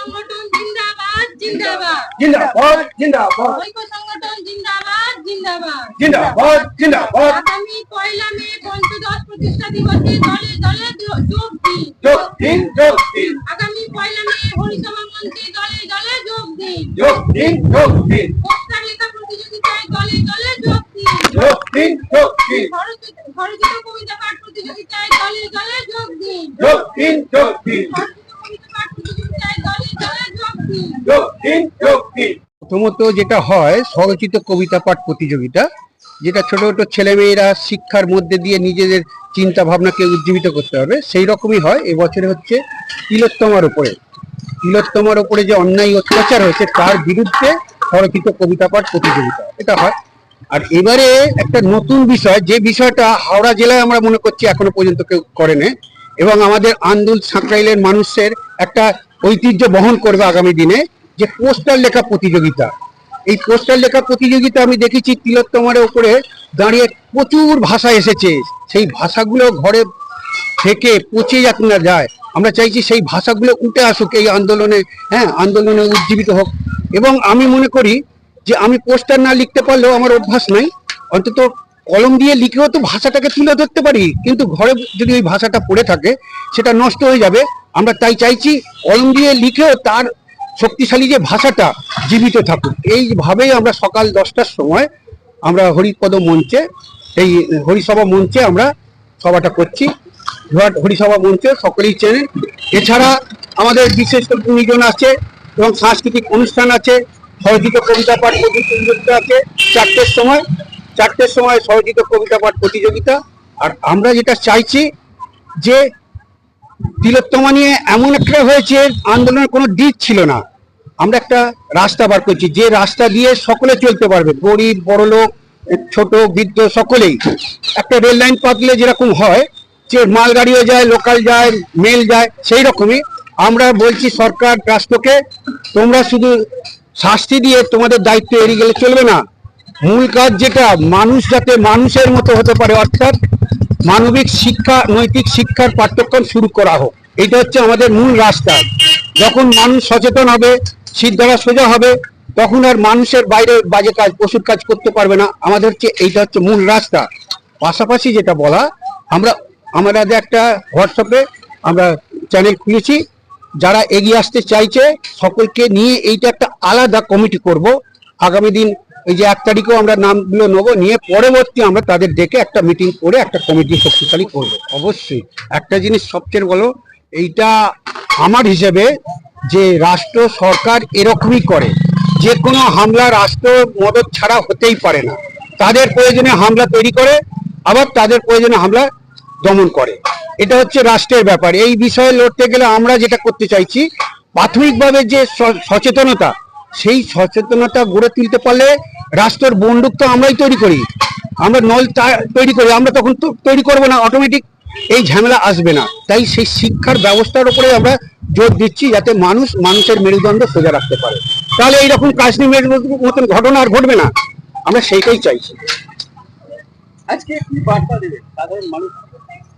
সংগঠন জিন্দাবাদ জিন্দাবাদ। জিন্দাবাদ জিন্দাবাদ। ঐক্য সংগঠন জিন্দাবাদ জিন্দাবাদ। জিন্দাবাদ জিন্দাবাদ। আগামী পয়লা মে পঞ্চদশ প্রতিষ্ঠা দিবসে দলে দলে যোগ দিন। যোগ দিন যোগ দিন। আগামী পয়লা মে হরিসভা মঞ্চে দলে দলে যোগ দিন। যোগ দিন যোগ দিন। পোস্টার লেখা প্রতিযোগিতায় দলে দলে যোগ দিন। যোগ দিন যোগ দিন। স্বরচিত স্বরচিত কবিতা পাঠ প্রতিযোগিতায় দলে দলে যোগ দিন। যোগ দিন যোগ দিন। প্রথমত যেটা হয়, স্বরচিত কবিতা পাঠ প্রতিযোগিতা, যেটা ছোট ছোট ছেলেমেয়েরা শিক্ষার মধ্যে দিয়ে নিজেদের চিন্তা ভাবনাকে উজ্জীবিত করতে হবে, সেই রকমই হয়। এবছরে হচ্ছে তিলোত্তমার উপরে। তিলোত্তমার উপরে যে অন্যায় অত্যাচার হয়েছে, তার বিরুদ্ধে স্বরচিত কবিতা পাঠ প্রতিযোগিতা, এটা হয়। আর এবারে একটা নতুন বিষয়, যে বিষয়টা হাওড়া জেলায় আমরা মনে করছি এখনও পর্যন্ত কেউ করেনি, এবং আমাদের আন্দুল সাঁকরাইলের মানুষের একটা ঐতিহ্য বহন করবে আগামী দিনে যে পোস্টার লেখা প্রতিযোগিতা। এই পোস্টার লেখা প্রতিযোগিতা আমি দেখেছি তিলোত্তমার উপরে দাঁড়িয়ে প্রচুর ভাষা এসেছে। সেই ভাষাগুলো ঘরে থেকে পচে যাক না যায়। আমরা চাইছি সেই ভাষাগুলো উঠে আসুক এই আন্দোলনে হ্যাঁ আন্দোলনে উজ্জীবিত হোক। এবং আমি মনে করি যে আমি পোস্টার না লিখতে পারলেও আমার অভ্যাস নাই। অন্তত কলম দিয়ে লিখেও তো ভাষাটাকে তুলে ধরতে পারি, কিন্তু ঘরে যদি ওই ভাষাটা পড়ে থাকে, সেটা নষ্ট হয়ে যাবে। আমরা তাই চাইছি কলম দিয়ে লিখেও তার শক্তিশালী যে ভাষাটা জীবিত থাকুক। এইভাবেই আমরা সকাল দশটার সময় আমরা হরিপদ মঞ্চে, এই হরিসভা মঞ্চে আমরা সভাটা করছি। হরিসভা মঞ্চে সকলেই চেনেন এছাড়া আমাদের বিশেষ গুণীজন আছে এবং সাংস্কৃতিক অনুষ্ঠান আছে। স্বরচিত কবিতা পাঠ প্রতিযোগিতা আছে। চারটের সময় চারটের সময় স্বরচিত কবিতা পাঠ প্রতিযোগিতা। আর আমরা যেটা চাইছি যে তিলোত্তমা নিয়ে এমন একটা হয়েছে, আন্দোলনের কোনো দিক ছিল না। আমরা একটা রাস্তা বার করছি। যে রাস্তা দিয়ে সকলে চলতে পারবে, গরিব বড়লোক ছোট, বৃদ্ধ, সকলেই। একটা রেল লাইন পাতলে যেরকম হয়, যে মালগাড়িও যায়, লোকাল যায়, মেল যায়, সেই রকমই। আমরা বলছি সরকার রাষ্ট্রকে, তোমরা শুধু শাস্তি দিয়ে তোমাদের দায়িত্ব এড়িয়ে গেলে চলবে না। মূল কাজ যেটা, মানুষ যাতে মানুষের মতো হতে পারে, অর্থাৎ মানবিক শিক্ষা, নৈতিক শিক্ষার পাঠ্যক্রম শুরু করা হোক। এটা হচ্ছে আমাদের মূল রাস্তা। যখন মানুষ সচেতন হবে সিদ্ধারা সোজা হবে, তখন আর মানুষের বাইরে বাজে কাজ, পশুর কাজ করতে পারবে না। আমাদের হচ্ছে, এইটা হচ্ছে মূল রাস্তা। পাশাপাশি যেটা বলা, আমরা, আমাদের একটা হোয়াটসঅ্যাপে আমরা চ্যানেল খুলেছি। যারা এগিয়ে আসতে চাইছে, সকলকে নিয়ে এইটা একটা আলাদা কমিটি করব। আগামী দিন, এই যে এক তারিখেও আমরা নামগুলো নেব, নিয়ে পরবর্তী আমরা তাদের ডেকে একটা মিটিং করে একটা কমিটি শক্তিশালী করব। অবশ্যই। একটা জিনিস সবচেয়ে বলো এইটা আমার হিসেবে যে রাষ্ট্র সরকার এরকমই করে। যে কোনো হামলা রাষ্ট্র মদত ছাড়া হতেই পারে না। তাদের প্রয়োজনে হামলা তৈরি করে, আবার তাদের প্রয়োজনে হামলা দমন করে। এটা হচ্ছে রাষ্ট্রের ব্যাপার। এই বিষয়ে লড়তে গেলে আমরা যেটা করতে চাইছি, প্রাথমিকভাবে যে সচেতনতা, সেই সচেতনতা গড়ে তুলতে পারলে রাষ্ট্রের বন্দুক তো আমরাই তৈরি করি। আমরা নল তৈরি করি। আমরা তখন তৈরি করব না অটোমেটিক এই ঝামেলা আসবে না। তাই সেই শিক্ষার ব্যবস্থার উপরে আমরা জোর দিচ্ছি যাতে মানুষ মানুষের মেরুদণ্ড সোজা রাখতে পারে। তাহলে এইরকম কাশ্মীরের মতন ঘটনা আর ঘটবে না। আমরা সেইটাই চাইছি।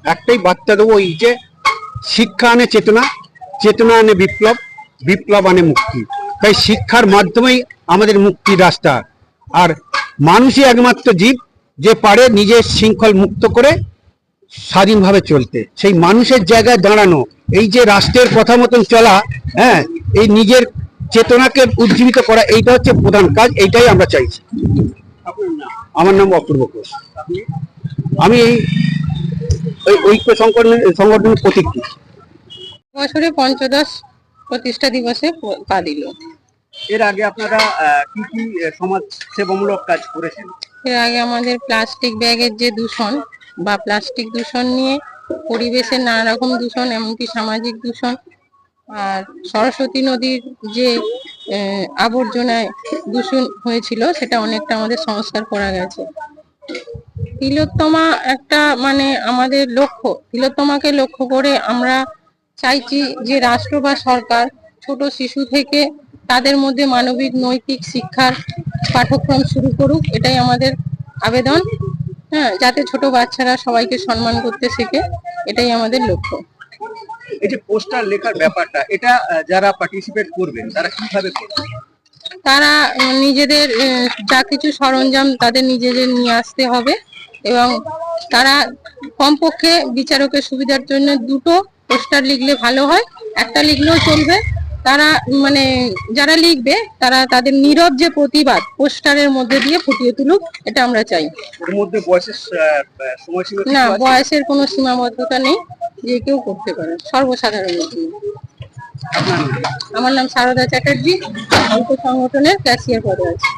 একটাই বার্তা দেবো এই যে শিক্ষা আনে চেতনা চেতনা আনে বিপ্লব বিপ্লব আনে মুক্তি। তাই শিক্ষার মাধ্যমেই আমাদের মুক্তির রাস্তা। আর মানুষই একমাত্র জীব যে পারে নিজের শৃঙ্খল মুক্ত করে স্বাধীনভাবে চলতে। সেই মানুষের জায়গায় দাঁড়ানো এই যে রাষ্ট্রের কথা মতন চলা হ্যাঁ এই নিজের চেতনাকে উজ্জীবিত করা এইটা হচ্ছে প্রধান কাজ এইটাই আমরা চাইছি। আমার নাম অপূর্ব ঘোষ। আমি এই ওই ঐক্য সংগঠনের সংগঠনের প্রতীক। বছরে পঞ্চদশ প্রতিষ্ঠা দিবসে প- দিল। এর আগে আপনারা কি কি সমাজ সেবামূলক কাজ করেছেন? এর আগে আমাদের প্লাস্টিক ব্যাগের যে দূষণ বা প্লাস্টিক দূষণ নিয়ে পরিবেশের নানা রকম দূষণ, এমনকি সামাজিক দূষণ। আর সরস্বতী নদীর যে আবর্জনায় দূষণ হয়েছিল, সেটা অনেকটা আমাদের সংস্কার করা গেছে। তিলোত্তমা একটা মানে আমাদের লক্ষ্য। তিলোত্তমাকে লক্ষ্য করে আমরা চাইছি যে রাষ্ট্র বা সরকার ছোট শিশু থেকে তাদের মধ্যে মানবিক, নৈতিক শিক্ষার পাঠ্যক্রম শুরু করুক। এটাই আমাদের আবেদন। হ্যাঁ যাতে ছোট বাচ্চারা সবাইকে সম্মান করতে শেখে এটাই আমাদের লক্ষ্য। এই যে পোস্টার লেখার ব্যাপারটা এটা যারা পার্টিসিপেট করবেন তারা কীভাবে করবেন? তারা নিজেদের যা কিছু সরঞ্জাম তাদের নিজেদের নিয়ে আসতে হবে এবং তারা কমপক্ষে বিচারকের সুবিধার জন্য দুটো পোস্টার লিখলে ভালো হয় একটা লিখলেও চলবে তারা মানে যারা লিখবে তারা তাদের নীরব যে প্রতিবাদ পোস্টারের মধ্যে দিয়ে ফুটিয়ে তুলুক এটা আমরা চাই। মধ্যে বয়সের আহ, আহ, সময়সীমা না বয়সের কোনো সীমাবদ্ধতা নেই যে কেউ করতে পারে সর্বসাধারণ জন্য। আমার নাম সারদা চ্যাটার্জি অল্প সংগঠনের ক্যাশিয়ার পদে আছে।